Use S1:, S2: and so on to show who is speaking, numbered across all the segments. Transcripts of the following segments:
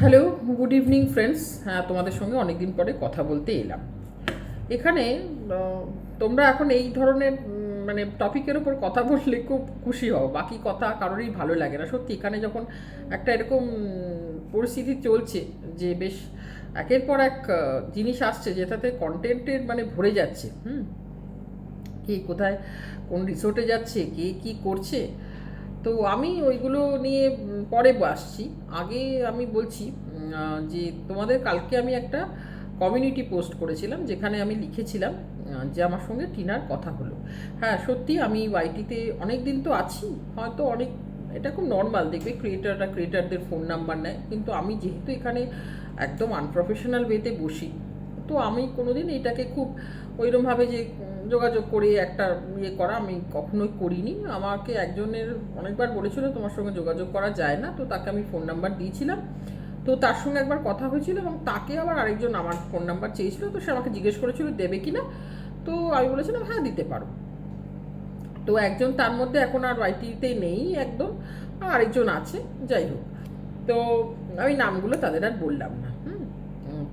S1: Hello good evening friends হ্যাঁ তোমাদের সঙ্গে অনেকদিন পরে কথা বলতে এলাম। এখানে তোমরা এখন এই ধরনের মানে টপিকের ওপর কথা বললে খুব খুশি হও। বাকি কথা কারোরই ভালো লাগে না। সত্যি, এখানে যখন একটা এরকম পরিস্থিতি চলছে যে বেশ একের পর এক জিনিস আসছে যেটাতে কন্টেন্টের মানে ভরে যাচ্ছে, হুম? কে কোথায় কোন রিসোর্টে যাচ্ছে, কে কি করছে তো আমি ওইগুলো নিয়ে পরে আসছি। আগে আমি বলছি যে তোমাদের কালকে আমি একটা কমিউনিটি পোস্ট করেছিলাম, যেখানে আমি লিখেছিলাম যে আমার সঙ্গে টিনার কথা হলো। হ্যাঁ সত্যি আমি ওয়াইটিতে অনেক দিন তো আছি, হয়তো অনেক, এটা খুব নর্মাল দেখবে ক্রিয়েটাররা ক্রিয়েটারদের ফোন নাম্বার নেয়, কিন্তু আমি যেহেতু এখানে একদম আনপ্রফেশনাল ওয়েতে বসি, তো আমি কোনোদিন এটাকে খুব ওইরমভাবে যে যোগাযোগ করে একটা ইয়ে করা আমি কখনোই করিনি। আমাকে একজনের অনেকবার বলেছিল তোমার সঙ্গে যোগাযোগ করা যায় না, তো তাকে আমি ফোন নাম্বার দিয়েছিলাম। তো তার সঙ্গে একবার কথা হয়েছিল এবং তাকে আবার আরেকজন আমার ফোন নাম্বার চেয়েছিল, তো সে আমাকে জিজ্ঞেস করেছিল, দেবে কি না? তো আমি বলেছিলাম হ্যাঁ দিতে পারো। তো একজন তার মধ্যে এখন আর ওয়াইটিতে নেই একদম আরেকজন আছে, যাই হোক। তো আমি নামগুলো তাদের আর বললাম না।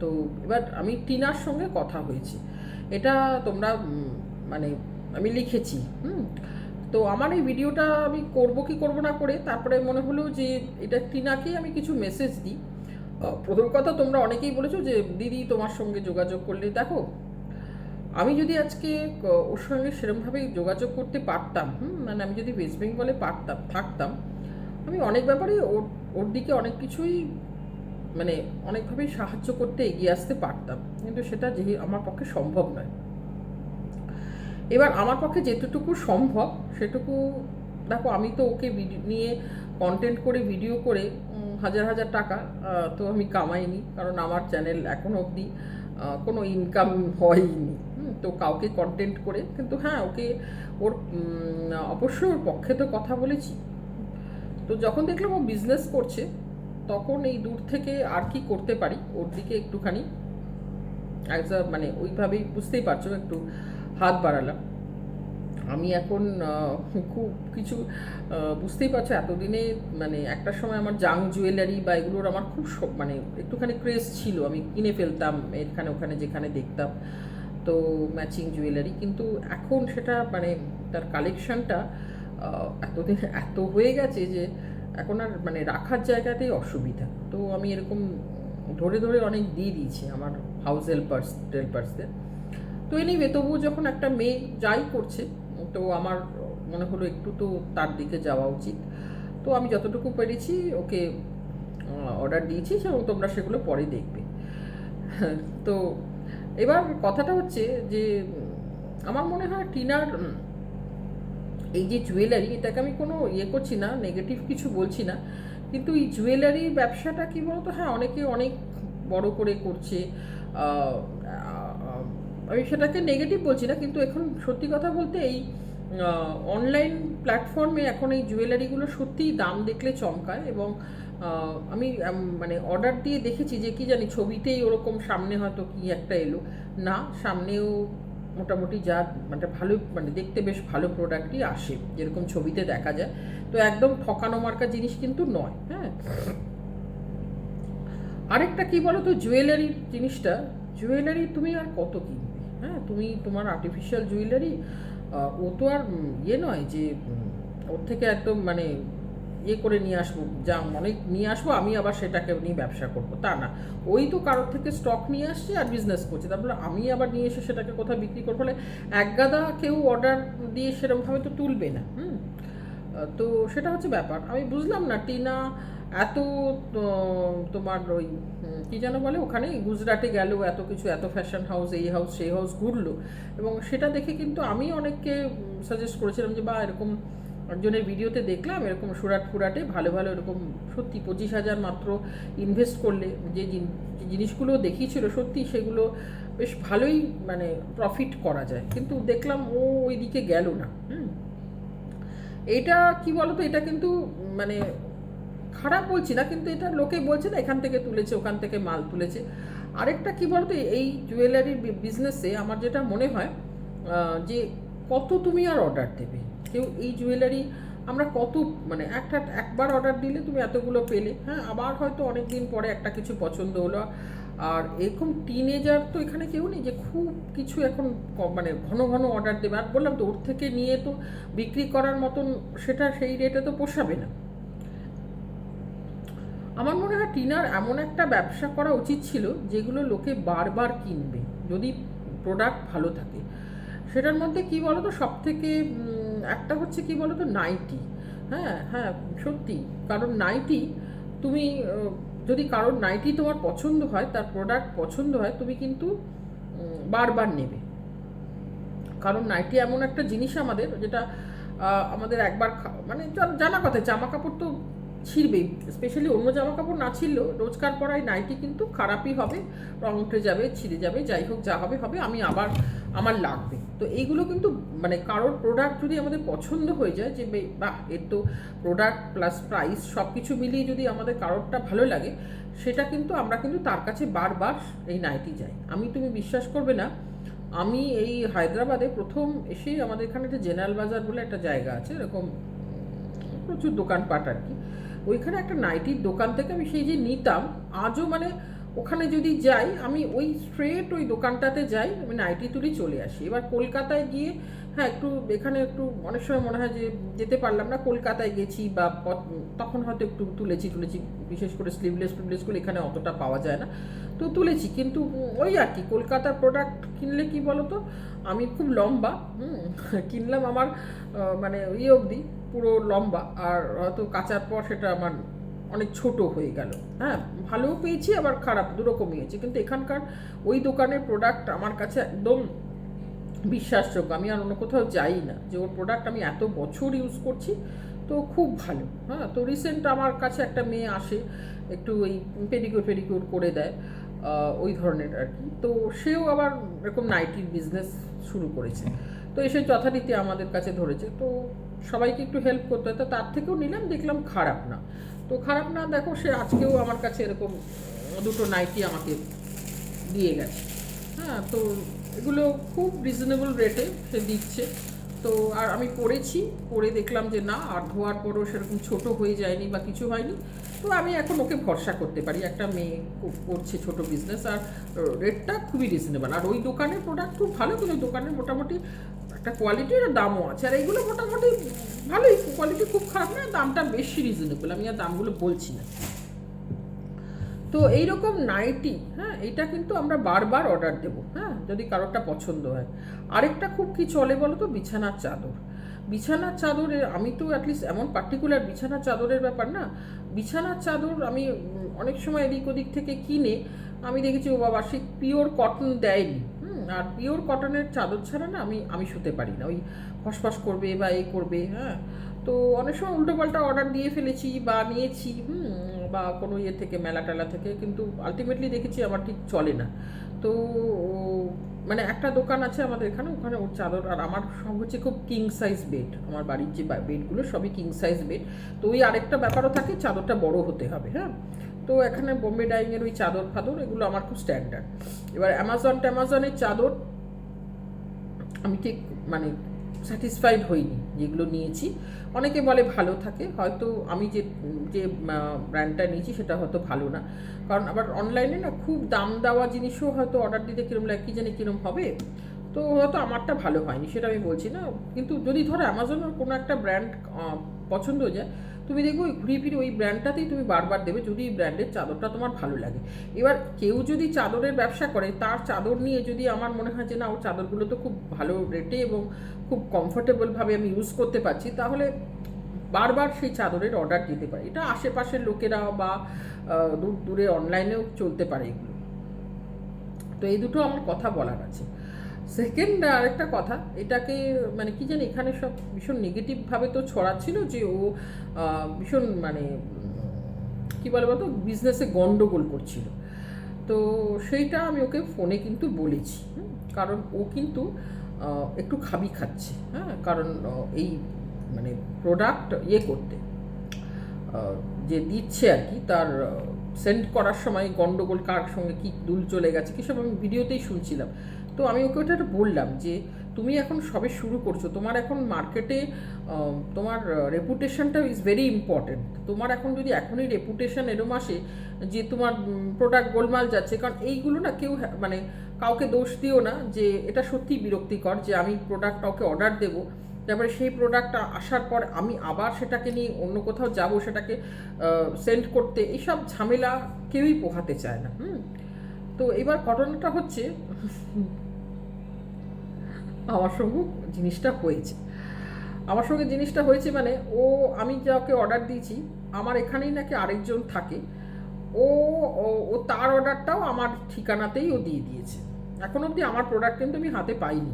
S1: তো এবার আমি টিনার সঙ্গে কথা হয়েছে। এটা তোমরা মানে আমি লিখেছি, হুম? তো আমার এই ভিডিওটা আমি করব কি করব না করে, তারপরে মনে হলো যে এটা টিনাকে আমি কিছু মেসেজ দিই। প্রথম কথা তোমরা অনেকেই বলেছ যে, দিদি, তোমার সঙ্গে যোগাযোগ করলে দেখো, আমি যদি আজকে ওর সঙ্গে সেরমভাবে যোগাযোগ করতে পারতাম, হুম? মানে আমি যদি ওয়েস্ট বেঙ্গলে পারতাম, থাকতাম, আমি অনেক ব্যাপারে ওর ওর দিকে অনেক কিছুই মানে অনেকভাবেই সাহায্য করতে এগিয়ে আসতে পারতাম। কিন্তু সেটা যে আমার পক্ষে সম্ভব নয়। এবার আমার পক্ষে যেটুকু সম্ভব, সেটুকু দেখো, আমি তো ওকে নিয়ে কন্টেন্ট করে ভিডিও করে হাজার হাজার টাকা তো আমি কামাইনি। কারণ আমার চ্যানেল এখনও অবধি কোনো ইনকাম হয়নি। তো কাউকে কন্টেন্ট করে, কিন্তু হ্যাঁ ওকে ওর অবশ্যই ওর পক্ষে তো কথা বলেছি। তো যখন দেখলাম ও বিজনেস করছে তখন এই দূর থেকে আর কি করতে পারি? ওর দিকে একটুখানি অ্যাজ আ মানে ওইভাবেই বুঝতেই পারছ, একটু হাত বাড়ালাম। আমি এখন খুব কিছু বুঝতেই পারছ, এতদিনে মানে একটা সময় আমার জাং জুয়েলারি বা এগুলোর আমার খুব মানে একটুখানি ক্রেজ ছিল। আমি কিনে ফেলতাম, এখানে, ওখানে, যেখানে দেখতাম, তো ম্যাচিং জুয়েলারি। কিন্তু এখন সেটা মানে তার কালেকশনটা এতদিন, এত হয়ে গেছে যে এখন আর মানে রাখার জায়গাতেই অসুবিধা। তো আমি এরকম ধরে ধরে অনেক দিয়ে দিয়েছি আমার হাউস হেল্পার্স হেল্পার্সদের তো এনিওয়ে তবুও যখন একটা মেয়ে যাই করছে, তো আমার মনে হলো একটু তো তার দিকে যাওয়া উচিত। তো আমি যতটুকু পেরেছি ওকে অর্ডার দিয়েছি এবং তোমরা সেগুলো পরে দেখবে। তো এবার কথাটা হচ্ছে যে, আমার মনে হয় টিনার এই যে জুয়েলারি এটাকে আমি কোনো ইয়ে করছি না নেগেটিভ কিছু বলছি না, কিন্তু এই জুয়েলারি ব্যবসাটা কী বলতো? হ্যাঁ অনেকে অনেক বড় করে করছে। আমি সেটাকে নেগেটিভ বলছি না, কিন্তু এখন সত্যি কথা বলতে এই অনলাইন প্ল্যাটফর্মে এখন এই জুয়েলারিগুলো সত্যিই দাম দেখলে চমকায় এবং আমি মানে অর্ডার দিয়ে দেখেছি যে কি জানি, ছবিতেই ওরকম সামনে হয়তো কি একটা এলো। না, সামনেও মোটামুটি যা মানে ভালো মানে দেখতে বেশ ভালো প্রোডাক্টই আসে, যেরকম ছবিতে দেখা যায়। তো একদম ঠকানো মার্কা জিনিস কিন্তু নয় হ্যাঁ? আরেকটা কি বলো তো জুয়েলারির জিনিসটা জুয়েলারি তুমি আর কত কিনবে হ্যাঁ? তুমি তোমার আর্টিফিশিয়াল জুয়েলারি ও তো আর ইয়ে নয় যে ওর থেকে একদম মানে ইয়ে করে নিয়ে আসব, যা অনেক নিয়ে আসব, আমি আবার সেটাকে নিয়ে ব্যবসা করব। তা না। ওই তো কারোর থেকে স্টক নিয়ে আসছে আর বিজনেস করছে। তারপরে আমি আবার নিয়ে এসে সেটাকে কোথাও বিক্রি করব? ফলে এক গাদা কেউ অর্ডার দিয়ে সেরকমভাবে তো তুলবে না। হুম? তো সেটা হচ্ছে ব্যাপার। আমি বুঝলাম না, টিনা এত তোমার ওই কি যেন বলে ওখানে, গুজরাটে গেল, এত কিছু, এত ফ্যাশন হাউস এই হাউস সেই হাউস ঘুরলো। এবং সেটা দেখে কিন্তু আমি অনেককে সাজেস্ট করেছিলাম যে বা এরকম একজনের ভিডিওতে দেখলাম এরকম সুরাট ফুরাটে ভালো ভালো এরকম সত্যি পঁচিশ হাজার মাত্র ইনভেস্ট করলে যে জিনিসগুলো দেখিয়েছিল সত্যি সেগুলো বেশ ভালোই মানে প্রফিট করা যায়। কিন্তু দেখলাম ও ওই দিকে গেল না, হুম। এটা কি বলতো? এটা কিন্তু মানে খারাপ বলছি না, কিন্তু এটা লোকে বলছে না, এখান থেকে তুলেছে, ওখান থেকে মাল তুলেছে। আরেকটা কি বলতো? এই জুয়েলারির বিজনেসে আমার যেটা মনে হয় যে কত তুমি আর অর্ডার দেবে? কেউ এই জুয়েলারি আমরা কত মানে একটা, একবার অর্ডার দিলে তুমি এতগুলো পেলে। হ্যাঁ আবার হয়তো অনেক দিন পরে একটা কিছু পছন্দ হলো। আর এরকম টিনেজার তো এখানে কেউ নেই যে খুব কিছু এখন মানে ঘন ঘন অর্ডার দেবে। আর বললাম তো, ওর থেকে নিয়ে তো বিক্রি করার মতন সেটা সেই রেটে তো পোষাবে না। আমার মনে হয় টিনার এমন একটা ব্যবসা করা উচিত ছিল যেগুলো লোকে বারবার কিনবে, যদি প্রোডাক্ট ভালো থাকে। সেটার মধ্যে কি বলতো সব থেকে একটা হচ্ছে কি বলতো, নাইটি। হ্যাঁ হ্যাঁ সত্যি। কারণ নাইটি, তুমি যদি কারোর নাইটি তোমার পছন্দ হয়, তার প্রোডাক্ট পছন্দ হয়, তুমি কিন্তু বারবার নেবে। কারণ নাইটি এমন একটা জিনিস আমাদের, যেটা আমাদের একবার মানে জানা কথা জামা কাপড় তো ছিঁড়বেই স্পেশালি অন্য জামা কাপড় না ছিঁড়লেও রোজকার পরাই নাইটি কিন্তু খারাপই হবে, রং উঠে যাবে, ছিঁড়ে যাবে, যাই হোক যা হবে হবে, আমি আবার আমার লাগবে। তো এইগুলো কিন্তু মানে কারোর প্রোডাক্ট যদি আমাদের পছন্দ হয়ে যায় যে বাহ, এর তো প্রোডাক্ট প্লাস প্রাইস সব কিছু মিলিয়ে যদি আমাদের কারোরটা ভালো লাগে, সেটা কিন্তু আমরা কিন্তু তার কাছে বারবার এই নাইটি যাই আমি, তুমি বিশ্বাস করবে না, আমি এই হায়দ্রাবাদে প্রথম এসেই আমাদের এখানে একটা জেনারেল বাজার বলে একটা জায়গা আছে, এরকম প্রচুর দোকানপাট আর কি। ওইখানে একটা নাইটির দোকান থেকে আমি সেই যে নিতাম, আজও মানে ওখানে যদি যাই, আমি ওই স্ট্রেট ওই দোকানটাতে যাই, আমি নাইটি তুলি চলে আসি। এবার কলকাতায় গিয়ে হ্যাঁ একটু এখানে একটু অনেক সময় মনে হয় যে যেতে পারলাম না, কলকাতায় গেছি বা তখন হয়তো একটু তুলেছি তুলেছি, বিশেষ করে স্লিভলেস টুভলেসগুলো এখানে অতটা পাওয়া যায় না। তো তুলেছি, কিন্তু ওই আর কি, কলকাতার প্রোডাক্ট কিনলে কি বলতো, আমি খুব লম্বা কিনলাম আমার মানে ইয়ে অবধি। পুরো লম্বা, আর হয়তো কাচার পর সেটা আমার অনেক ছোট হয়ে গেল। হ্যাঁ ভালোও পেয়েছি, আবার খারাপ দুরকমই হয়েছে। কিন্তু এখানকার ওই দোকানের প্রোডাক্ট আমার কাছে একদম বিশ্বাসযোগ্য। আমি আর অন্য কোথাও যাই না। যে ওর প্রোডাক্ট আমি এত বছর ইউজ করছি, তো খুব ভালো। হ্যাঁ তো রিসেন্ট আমার কাছে একটা মেয়ে আসে, একটু ওই পেডিকিউর ফেডিকিউর করে দেয় ওই ধরনের আর কি। তো সেও আবার এরকম নাইটির বিজনেস শুরু করেছে। তো এসে যথারীতি আমাদের কাছে ধরেছে। তো সবাইকে একটু হেল্প করতে হয়। তো তার থেকেও নিলাম, দেখলাম খারাপ না। তো খারাপ না, দেখো সে আজকেও আমার কাছে এরকম দুটো নাইটি আমাকে দিয়ে গেছে। হ্যাঁ তো এগুলো খুব রিজনেবল রেটে সে দিচ্ছে। তো আর আমি পড়েছি পরে দেখলাম যে না, আর ধোয়ার পরও সেরকম ছোট হয়ে যায়নি বা কিছু হয়নি। তো আমি এখন ওকে ভরসা করতে পারি। একটা মেয়ে করছে ছোট বিজনেস আর রেটটা খুবই রিজনেবল আর ওই দোকানের প্রোডাক্ট খুব ভালো, কিন্তু দোকানের মোটামুটি একটা কোয়ালিটি কোয়ালিটির দামও আছে। আর এইগুলো মোটামুটি ভালোই কোয়ালিটি খুব খারাপ না, দামটা বেশি রিজনেবল আমি আর দামগুলো বলছি না। তো এইরকম নাইটি হ্যাঁ এটা কিন্তু আমরা বারবার অর্ডার দেব হ্যাঁ যদি কারোরটা পছন্দ হয়। আরেকটা খুব কি চলে বলো তো বিছানার চাদর। বিছানার চাদরের, আমি তো অ্যাটলিস্ট এমন পার্টিকুলার বিছানার চাদরের ব্যাপার না, বিছানার চাদর আমি অনেক সময় এদিক ওদিক থেকে কিনে, আমি দেখেছি ও বাবা, সে পিওর কটন দেয়নি। আর পিওর কটনের চাদর ছাড়া না আমি আমি শুতে পারি না। ওই ফসফস করবে বা এই করবে হ্যাঁ। তো অনেক সময় উল্টোপাল্টা অর্ডার দিয়ে ফেলেছি বা নিয়েছি বা কোনো ইয়ে থেকে মেলা টেলা থেকে, কিন্তু আলটিমেটলি দেখেছি আমার ঠিক চলে না। তো মানে একটা দোকান আছে আমাদের এখানে, ওখানে ওর চাদর, আর আমার সব হচ্ছে খুব কিং সাইজ বেড আমার বাড়ির যে বেডগুলো সবই কিং সাইজ বেড তো ওই আরেকটা ব্যাপারও থাকে, চাদরটা বড় হতে হবে হ্যাঁ। তো এখানে বোম্বে ডাইংয়ের ওই চাদর ফাদর, এগুলো আমার খুব স্ট্যান্ডার্ড এবার অ্যামাজন ট্যামাজনের চাদর, আমি ঠিক মানে স্যাটিসফাইড হইনি, যেগুলো নিয়েছি। অনেকে বলে ভালো থাকে, হয়তো আমি যে যে ব্র্যান্ডটা নিয়েছি সেটা হয়তো ভালো না। কারণ আবার অনলাইনে না খুব দাম দেওয়া জিনিসও হয়তো অর্ডার দিতে কিরম লাগে, কী জানি কিরম হবে। তো হয়তো আমারটা ভালো হয়নি, সেটা আমি বলছি না। কিন্তু যদি ধরো অ্যামাজনের কোনো একটা ব্র্যান্ড পছন্দ হয়ে যায় তুমি দেখবে ওই ঘুরিয়ে ফিরে ওই ব্র্যান্ডটাতেই তুমি বারবার দেবে যদি এই ব্র্যান্ডের চাদরটা তোমার ভালো লাগে। এবার কেউ যদি চাদরের ব্যবসা করে, তার চাদর নিয়ে যদি আমার মনে হয় যে না, ওর চাদরগুলো তো খুব ভালো রেটে এবং খুব কমফোর্টেবলভাবে আমি ইউজ করতে পারছি, তাহলে বারবার সেই চাদরের অর্ডার দিতে পারে। এটা আশেপাশের লোকেরা বা দূর দূরে অনলাইনেও চলতে পারে এগুলো। তো এই দুটো আমার কথা বলার আছে। সেকেন্ড আরেকটা কথা, এটাকে মানে কি জানি, এখানে সব ভীষণ নেগেটিভভাবে তো ছড়াচ্ছিল যে ও ভীষণ মানে কি বলে বলতো বিজনেসে গন্ডগোল করছিল। তো সেইটা আমি ওকে ফোনে কিন্তু বলেছি কারণ ও কিন্তু একটু খাবি খাচ্ছে হ্যাঁ? কারণ এই মানে প্রোডাক্ট ইয়ে করতে যে দিচ্ছে আর কি, তার সেন্ড করার সময় গন্ডগোল কার সঙ্গে কি দুল চলে গেছে, কী সব আমি ভিডিওতেই শুনছিলাম। তো আমি ওকে ওটা বললাম যে, তুমি এখন সবে শুরু করছ। তোমার এখন মার্কেটে তোমার রেপুটেশনটা ইজ ভেরি ইম্পর্টেন্ট তোমার এখন যদি এখনই রেপুটেশন এরম আসে যে তোমার প্রোডাক্ট গোলমাল যাচ্ছে, কারণ এইগুলো না কেউ মানে কাউকে দোষ দিও না যে এটা সত্যি বিরক্তিকর যে আমি প্রোডাক্ট কাউকে অর্ডার দেবো। তারপরে সেই প্রোডাক্টটা আসার পর আমি আবার সেটাকে নিয়ে অন্য কোথাও যাব, সেটাকে সেন্ড করতে। এইসব ঝামেলা কেউই পোহাতে চায় না। হুম? তো এবার ঘটনাটা হচ্ছে, আমার সঙ্গে জিনিসটা হয়েছে। আমার সঙ্গে জিনিসটা হয়েছে মানে ও, আমি যাকে অর্ডার দিয়েছি, আমার এখানেই নাকি আরেকজন থাকে। ও, ও- তার অর্ডারটাও আমার ঠিকানাতেই ও দিয়ে দিয়েছে। এখন অবধি আমার প্রোডাক্ট কিন্তু আমি হাতে পাইনি।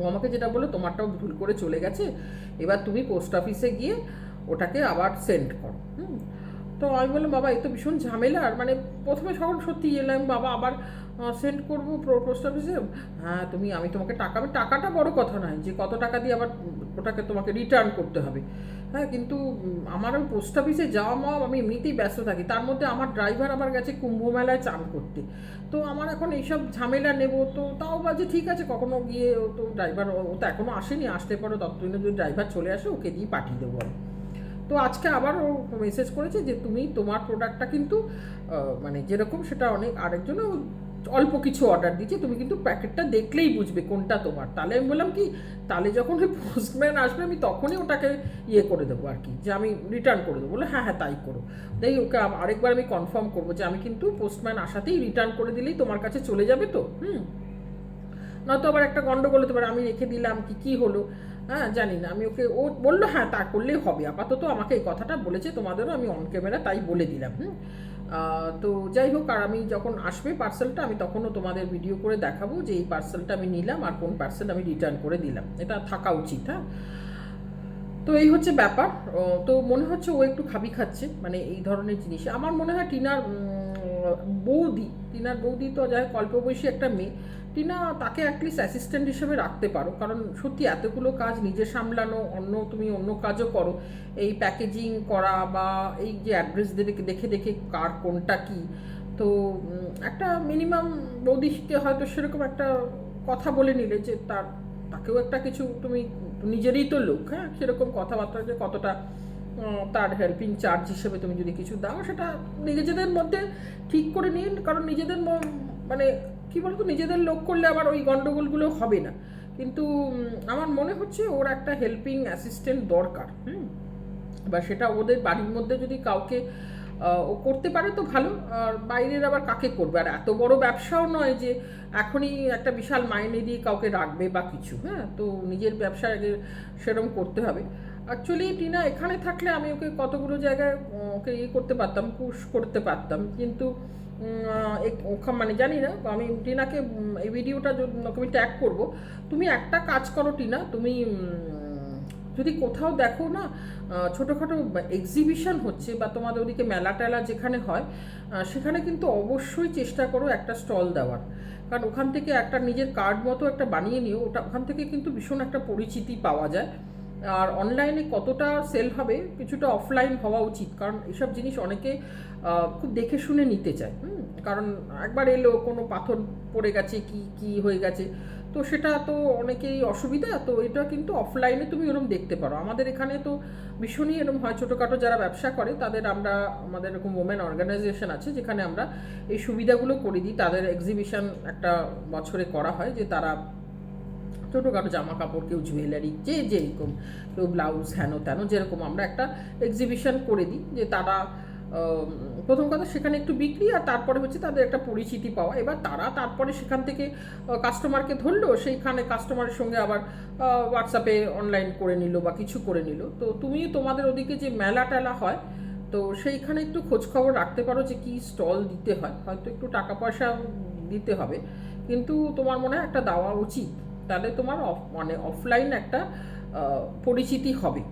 S1: ও আমাকে যেটা বলল, তোমারটাও ভুল করে চলে গেছে। এবার তুমি পোস্ট অফিসে গিয়ে ওটাকে আবার সেন্ড করো। তো আমি বললাম, বাবা এ তো ভীষণ ঝামেলার মানে প্রথমে যখন সত্যি এলাম, বাবা, আবার সেন্ড করব পোস্ট অফিসে হ্যাঁ তুমি, আমি তোমাকে টাকা টাকাটা বড় কথা নয়, যে কত টাকা দিয়ে আবার ওটাকে তোমাকে রিটার্ন করতে হবে। হ্যাঁ কিন্তু আমার ওই পোস্ট অফিসে যাওয়া, মাওয়া, আমি এমনিতেই ব্যস্ত থাকি। তার মধ্যে আমার ড্রাইভার আবার গেছে কুম্ভ মেলায় চান করতে। তো আমার এখন এইসব ঝামেলা নেব, তো তাও বাজে ঠিক আছে, কখনো গিয়ে ও তো ড্রাইভার ও তো এখনও আসেনি আসতে পারো ততদিনে যদি ড্রাইভার চলে আসে, ওকে দিয়ে পাঠিয়ে দেবো আমি। তো আজকে আবার ও মেসেজ করেছে যে তুমি তোমার প্রোডাক্টটা কিন্তু মানে যেরকম সেটা অনেক আরেকজনও অল্প কিছু অর্ডার দিচ্ছে, তুমি কিন্তু প্যাকেটটা দেখলেই বুঝবে কোনটা তোমার। তাহলে আমি বললাম কি, তাহলে যখন ওই পোস্টম্যান আসবে, আমি তখনই ওটাকে ইয়ে করে দেবো আর কি, যে আমি রিটার্ন করে দেবো। বলে হ্যাঁ হ্যাঁ তাই করো। তাই ওকে আরেকবার আমি কনফার্ম করব যে আমি কিন্তু পোস্টম্যান আসাতেই রিটার্ন করে দিলেই তোমার কাছে চলে যাবে তো? হুম। নয়তো আবার একটা গন্ডগোল হতে পারে, আমি রেখে দিলাম কি কি হলো? হ্যাঁ জানি না। আমি ওকে, ও বলল হ্যাঁ তা করলেই হবে। আপাতত আমাকে এই কথাটা বলেছে, তোমাদেরও আমি অন ক্যামেরা তাই বলে দিলাম। হুম। তো যাই হোক, আর আমি যখন আসবে পার্সেলটা আমি তখনও তোমাদের ভিডিও করে দেখাবো যে এই পার্সেলটা আমি নিলাম আর কোন পার্সেল আমি রিটার্ন করে দিলাম। এটা থাকা উচিত হ্যাঁ। তো এই হচ্ছে ব্যাপার। তো মনে হচ্ছে ও একটু খাবি খাচ্ছে মানে এই ধরনের জিনিস। আমার মনে হয় টিনার বৌদি টিনার বৌদি তো যাই অল্প বয়সী একটা মেয়ে। টিনা, তাকে অ্যাটলিস্ট অ্যাসিস্ট্যান্ট হিসেবে রাখতে পারো। কারণ সত্যি এতগুলো কাজ নিজে সামলানো, অন্য তুমি অন্য কাজও করো। এই প্যাকেজিং করা বা এই যে অ্যাড্রেস দেখে দেখে দেখে কার কোনটা কি, তো একটা মিনিমাম বৌদিকে হয়তো সেরকম একটা কথা বলে নিলে যে তার, তাকেও একটা কিছু তুমি নিজেরই তো লোক হ্যাঁ? সেরকম কথাবার্তা যে কতটা তার হেল্পিং চার্জ হিসেবে তুমি যদি কিছু দাও, সেটা নিজেদের মধ্যে ঠিক করে নিন। কারণ নিজেদের মানে কি বলতো, নিজেদের লোক করলে আবার ওই গন্ডগোলগুলো হবে না। কিন্তু আমার মনে হচ্ছে ওর একটা হেল্পিং অ্যাসিস্ট্যান্ট দরকার, হুম? বা সেটা ওদের বাড়ির মধ্যে যদি কাউকে ও করতে পারে তো ভালো, আর বাইরের আবার কাকে করবে? আর এত বড় ব্যবসাও নয় যে এখনই একটা বিশাল মাইনে দিয়ে কাউকে রাখবে বা কিছু হ্যাঁ? তো নিজের ব্যবসা আগে সেরকম করতে হবে। অ্যাকচুয়ালি টিনা এখানে থাকলে আমি ওকে কতগুলো জায়গায় ওকে ইয়ে করতে পারতাম পুশ করতে পারতাম। কিন্তু মানে জানি না আমি টিনাকে এই ভিডিওটা আমি ট্যাগ করব। তুমি একটা কাজ করো টিনা, তুমি যদি কোথাও দেখো না ছোটোখাটো এক্সিবিশন হচ্ছে বা তোমাদের ওদিকে মেলা টেলা যেখানে হয় সেখানে কিন্তু অবশ্যই চেষ্টা করো একটা স্টল দেওয়ার। কারণ ওখান থেকে একটা নিজের কার্ড মতো একটা বানিয়ে নিও, ওটা ওখান থেকে কিন্তু ভীষণ একটা পরিচিতি পাওয়া যায়। আর অনলাইনে কতটা সেল হবে, কিছুটা অফলাইন হওয়া উচিত। কারণ এসব জিনিস অনেকে খুব দেখে শুনে নিতে চায়। হুম? কারণ একবার এলো, কোনো পাথর পড়ে গেছে, কি কি হয়ে গেছে। তো সেটা তো অনেকেই অসুবিধা। তো এটা কিন্তু অফলাইনে তুমি এরকম দেখতে পারো। আমাদের এখানে তো ভীষণই এরকম হয়। ছোটোখাটো যারা ব্যবসা করে, তাদের আমরা, আমাদের এরকম ওমেন অর্গানাইজেশন আছে, যেখানে আমরা এই সুবিধাগুলো করে দিই। তাদের এক্সিবিশন একটা বছরে করা হয় যে তারা ছোটোখাটো জামা কাপড় কেউ জুয়েলারি যে যেরকম, কেউ ব্লাউজ হেন তেন, যেরকম আমরা একটা এক্সিবিশন করে দিই, যে তারা প্রথম কথা সেখানে একটু বিক্রি আর তারপরে হচ্ছে তাদের একটা পরিচিতি পাওয়া। এবার তারা তারপরে সেখান থেকে কাস্টমারকে ধরলো, সেইখানে কাস্টমারের সঙ্গে আবার হোয়াটসঅ্যাপে অনলাইন করে নিল বা কিছু করে নিল। তো তুমি তোমাদের ওদিকে যে মেলা টেলা হয়, তো সেইখানে একটু খোঁজ খবর রাখতে পারো যে কি স্টল দিতে হয়। হয়তো একটু টাকা পয়সা দিতে হবে, কিন্তু তোমার মনে হয় একটা দেওয়া উচিত। তাহলে তোমার অফ মানে অফলাইন একটা পরিচিতি হবে।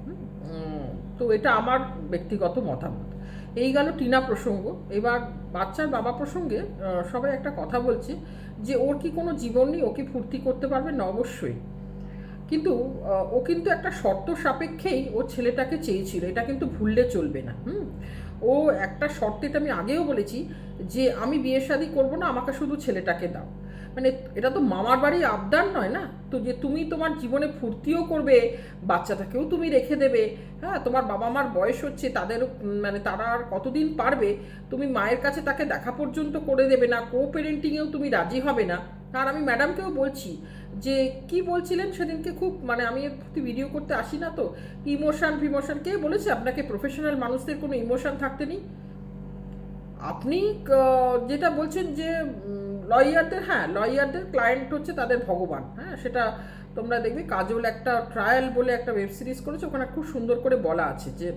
S1: তো এটা আমার ব্যক্তিগত মতামত। এই গেল টিনা প্রসঙ্গ। এবার বাচ্চার বাবা প্রসঙ্গে সবাই একটা কথা বলছে যে, ওর কি কোনো জীবন নেই? ও কি ফুর্তি করতে পারবে? না, অবশ্যই। কিন্তু ও কিন্তু একটা শর্ত সাপেক্ষেই ও ছেলেটাকে চেয়েছিল। এটা কিন্তু ভুললে চলবে না। হুম? ও একটা শর্তে আমি আগেও বলেছি যে, আমি বিয়ে শাদি করব না, আমাকে শুধু ছেলেটাকে দাও। মানে এটা তো মামার বাড়ি আবদার নয় না? তো যে তুমি তোমার জীবনে ফুর্তিও করবে, বাচ্চাটাকেও তুমি রেখে দেবে। হ্যাঁ তোমার বাবা মার বয়স হচ্ছে, তাদের মানে তারা আর কতদিন পারবে, তুমি মায়ের কাছে তাকে দেখা পর্যন্ত করে দেবে না কো পেরেন্টিংয়েও তুমি রাজি হবে না। আর আমি ম্যাডামকেও বলছি যে, কি বলছিলেন সেদিনকে খুব মানে আমি প্রতি ভিডিও করতে আসি না তো? ইমোশন ফিমোশন, কে বলেছে আপনাকে? প্রফেশনাল মানুষদের কোনো ইমোশন থাকতে নেই? আপনি যেটা বলছেন যে লয়ারদের হ্যাঁ লয়ারদের ক্লায়েন্ট হচ্ছে তাদের ভগবান। হ্যাঁ সেটা তোমরা দেখবে। কাজল একটা ট্রায়াল বলে একটা ওয়েব সিরিজ করেছে, ওখানে খুব সুন্দর করে বলা আছে যে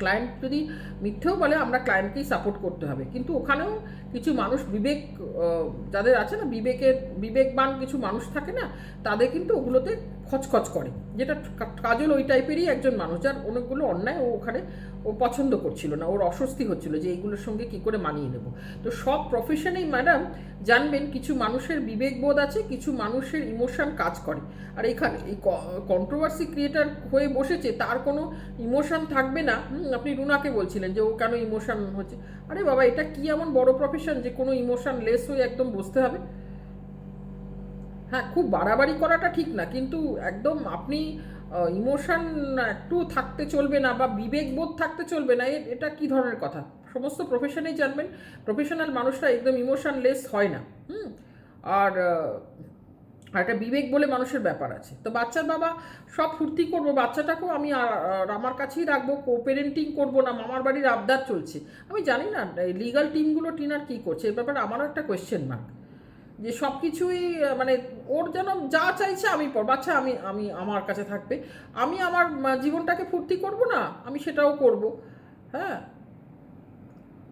S1: ক্লায়েন্ট যদি মিথ্যেও বলে, আমরা ক্লায়েন্টকেই সাপোর্ট করতে হবে। কিন্তু ওখানেও কিছু মানুষ বিবেক যাদের আছে না, বিবেকের, বিবেকবান কিছু মানুষ থাকে না, তাদের কিন্তু ওগুলোতে খচখচ করে। যেটা কাজল ওই টাইপেরই একজন মানুষ যার অনেকগুলো অন্যায় ও ওখানে ও পছন্দ করছিল না, ওর অস্বস্তি হচ্ছিল যে এইগুলোর সঙ্গে কি করে মানিয়ে নেব। তো সব প্রফেশনেই ম্যাডাম জানবেন কিছু মানুষের বিবেকবোধ আছে, কিছু মানুষের ইমোশন কাজ করে। আর এখানে এই কন্ট্রোভার্সি ক্রিয়েটার হয়ে বসেছে, তার কোনো ইমোশন থাকবে না। আপনি রুনাকে বলছিলেন যে ও কেন ইমোশন হচ্ছে? আরে বাবা, এটা কি এমন বড় প্রফেশন যে কোনো ইমোশন লেস হয়ে একদম বসতে হবে? হ্যাঁ খুব বাড়াবাড়ি করাটা ঠিক না, কিন্তু একদম আপনি ইমোশন একটু থাকতে চলবে না বা বিবেকবোধ থাকতে চলবে না এটা কি ধরনের কথা? সমস্ত প্রফেশনেই জানবেন প্রফেশনাল মানুষরা একদম ইমোশনলেস হয় না, হুম? আর আর একটা বিবেক বলে মানুষের ব্যাপার আছে। তো বাচ্চার বাবা সব ফুর্তি করব, বাচ্চাটাকেও আমি আর- আমার কাছেই রাখব কো পেরেন্টিং করব না, মামার বাড়ির আবদার চলছে। আমি জানি না লিগাল টিমগুলো টিনার কী করছে, এ ব্যাপারে আমারও একটা কোয়েশ্চেন মার্ক যে সব কিছুই মানে ওর যেন যা চাইছে আমি পর, বাচ্চা আমি আমি আমার কাছে থাকবে। আমি আমার জীবনটাকে ফুর্তি করব না, আমি সেটাও করব। হ্যাঁ?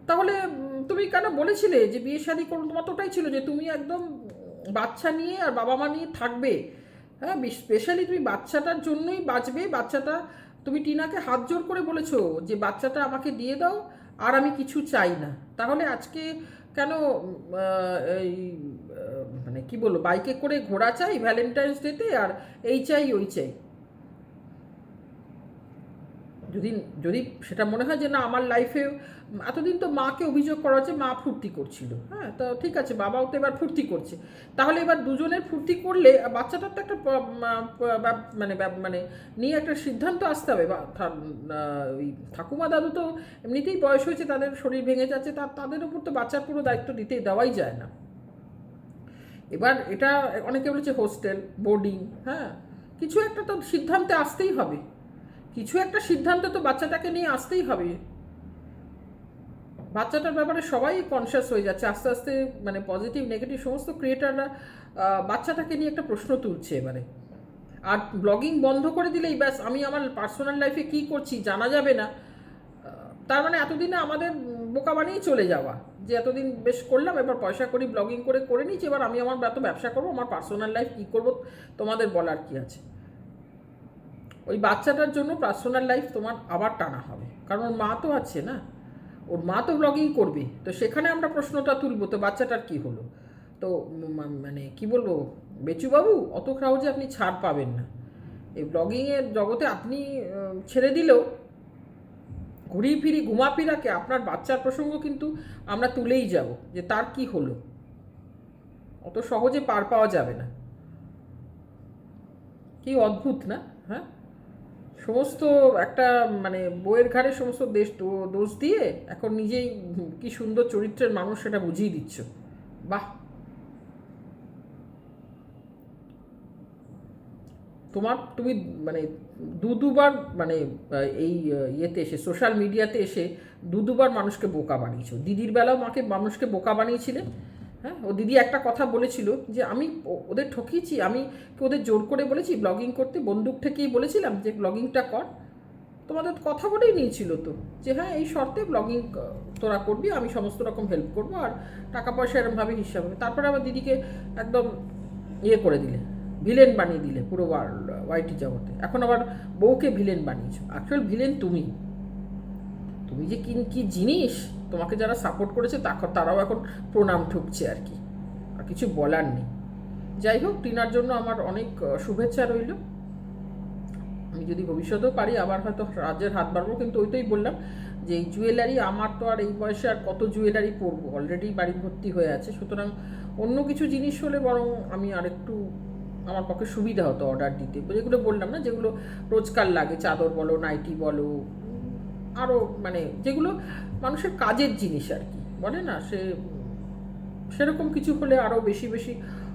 S1: তাহলে তুমি কেন বলেছিলে যে বিয়ে শাদী করুন তোমার তো ওটাই ছিল যে তুমি একদম বাচ্চা নিয়ে আর বাবা মা নিয়ে থাকবে। হ্যাঁ স্পেশালি তুমি বাচ্চাটার জন্যই বাঁচবে। বাচ্চাটা, তুমি টিনাকে হাত জোর করে বলেছ যে বাচ্চাটা আমাকে দিয়ে দাও, আর আমি কিছু চাই না। তাহলে আজকে কেন এই মানে কি বলব, বাইকে করে ঘোরা চাই ভ্যালেন্টাইন্স ডেতে আর এই চাই, ওই চাই? যদি যদি সেটা মনে হয় যে না, আমার লাইফে এতদিন তো মাকে অভিযোগ করা হচ্ছে, মা ফুর্তি করছিল। হ্যাঁ তো ঠিক আছে, বাবাও তো এবার ফুর্তি করছে। তাহলে এবার দুজনের ফুর্তি করলে বাচ্চাটার তো একটা মানে মানে নিয়ে একটা সিদ্ধান্ত আসতে হবে। বা ওই ঠাকুমা দাদু তো এমনিতেই বয়স হয়েছে, তাদের শরীর ভেঙে যাচ্ছে, তা, তাদের উপর তো বাচ্চার পুরো দায়িত্ব দিতেই দেওয়াই যায় না। এবার এটা অনেকে বলেছে হোস্টেল বোর্ডিং হ্যাঁ কিছু একটা তো সিদ্ধান্তে আসতেই হবে। কিছু একটা সিদ্ধান্ত তো বাচ্চাটাকে নিয়ে আসতেই হবে। বাচ্চাটার ব্যাপারে সবাই কনসিয়াস হয়ে যাচ্ছে, আস্তে আস্তে মানে পজিটিভ নেগেটিভ সমস্ত ক্রিয়েটাররা বাচ্চাটাকে নিয়ে একটা প্রশ্ন তুলছে এবারে আর ব্লগিং বন্ধ করে দিলেই ব্যাস, আমি আমার পার্সোনাল লাইফে কী করছি জানা যাবে না। তার মানে এতদিনে আমাদের বোকা বানিয়ে চলে যাওয়া। যে এতদিন বেশ করলাম, এবার পয়সা করি ব্লগিং করে করে নিচ্ছি এবার আমি আমার এত ব্যবসা করব, আমার পার্সোনাল লাইফ কী করব, তোমাদের বলার কি আছে? ওই বাচ্চাটার জন্য পার্সোনাল লাইফ তোমার আবার টানা হবে। কারণ ওর মা তো আছে না? ওর মা তো ব্লগিং করবে। তো সেখানে আমরা প্রশ্নটা তুলবো, তো বাচ্চাটার কি হলো? তো মানে কি বলব? বেচুবাবু, অত সহজে আপনি ছাড় পাবেন না। এই ব্লগিংয়ের জগতে আপনি ছেড়ে দিলেও ঘুরি ফিরি ঘুমাফিরাকে আপনার বাচ্চার প্রসঙ্গ কিন্তু আমরা তুলেই যাব যে তার কি হলো। অত সহজে পার পাওয়া যাবে না। কি অদ্ভুত না? হ্যাঁ? সমস্ত একটা মানে বইয়ের ঘাড়ে সমস্ত দেশ দোষ দিয়ে এখন নিজেই কি সুন্দর চরিত্রের মানুষ সেটা বুঝিয়ে দিচ্ছ। বাহ! তোমার, তুমি মানে দু দুবার মানে এই ইয়েতে এসে সোশ্যাল মিডিয়াতে এসে দু দুবার মানুষকে বোকা বানিয়েছো। দিদির বেলাও মাকে, মানুষকে বোকা বানিয়েছিলে। হ্যাঁ ও দিদি একটা কথা বলেছিল যে আমি ওদের ঠকিয়েছি, আমি ওদের জোর করে বলেছি? ব্লগিং করতে বন্দুক ঠেকেই বলেছিলাম যে ব্লগিংটা কর। তোমাদের কথা বলেই নিয়েছিল তো, যে হ্যাঁ এই শর্তে ব্লগিং তোরা করবি, আমি সমস্ত রকম হেল্প করব আর টাকা পয়সা এরমভাবে হিসাব হবে। তারপরে আবার দিদিকে একদম ইয়ে করে দিলে ভিলেন বানিয়ে দিলে পুরো ওয়ার্ল্ড ওয়াইটি জগতে। এখন আবার বউকে ভিলেন বানিয়েছো। অ্যাকচুয়াল ভিলেন তুমি। তুমি যে কি জিনিস? তোমাকে যারা সাপোর্ট করেছে তারাও এখন প্রণাম ঠুকছে আর কি। আর কিছু বলার নেই। যাই হোক, টিনার জন্য আমার অনেক শুভেচ্ছা রইল। আমি যদি ভবিষ্যতেও পারি, আবার হয়তো রাজ্যের হাত বাড়বো, কিন্তু ওইটাই বললাম যে এই জুয়েলারি আমার তো আর এই বয়সে আর কত জুয়েলারি পরবো। অলরেডি বাড়ি ভর্তি হয়ে আছে। সুতরাং অন্য কিছু জিনিস হলে বরং আমি আরেকটু আমার পক্ষে সুবিধা হতো অর্ডার দিতে। যেগুলো বললাম না, যেগুলো রোজকার লাগে, চাদর বলো, নাইটি বলো আরও মানে যেগুলো মানুষের কাজের জিনিস আর কি। বলে না, সে সেরকম কিছু হলে আরও বেশি বেশি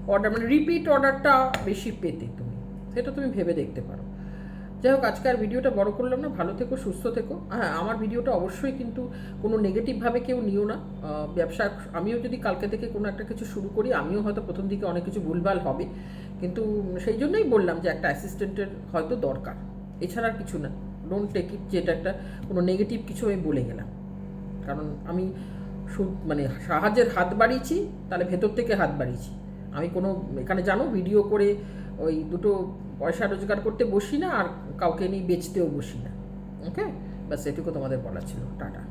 S1: অর্ডার মানে রিপিট অর্ডারটা বেশি পেতে তুমি। সেটা তুমি ভেবে দেখতে পারো। যাই হোক, আজকে আর ভিডিওটা বড় করলাম না। ভালো থেকো, সুস্থ থেকো। হ্যাঁ আমার ভিডিওটা অবশ্যই কিন্তু কোনো নেগেটিভভাবে কেউ নিও না। ব্যবসা, আমিও যদি কালকে থেকে কোনো একটা কিছু শুরু করি, আমিও হয়তো প্রথম দিকে অনেক কিছু ভুলভাল হবে। কিন্তু সেই জন্যই বললাম যে একটা অ্যাসিস্ট্যান্টের হয়তো দরকার। এছাড়া কিছু না। ডোন্ট টেক ইট যেটা একটা কোনো নেগেটিভ কিছু আমি বলে গেলাম। কারণ আমি মানে সাহায্যের হাত বাড়িয়েছি, তাহলে ভেতর থেকে হাত বাড়িয়েছি। আমি কোনো, এখানে জানো, ভিডিও করে ওই দুটো পয়সা রোজগার করতে বসি না, আর কাউকে নিয়ে বেচতেও বসি না। ওকে ব্যাস, এটুকু তোমাদের বলা ছিল। টাটা।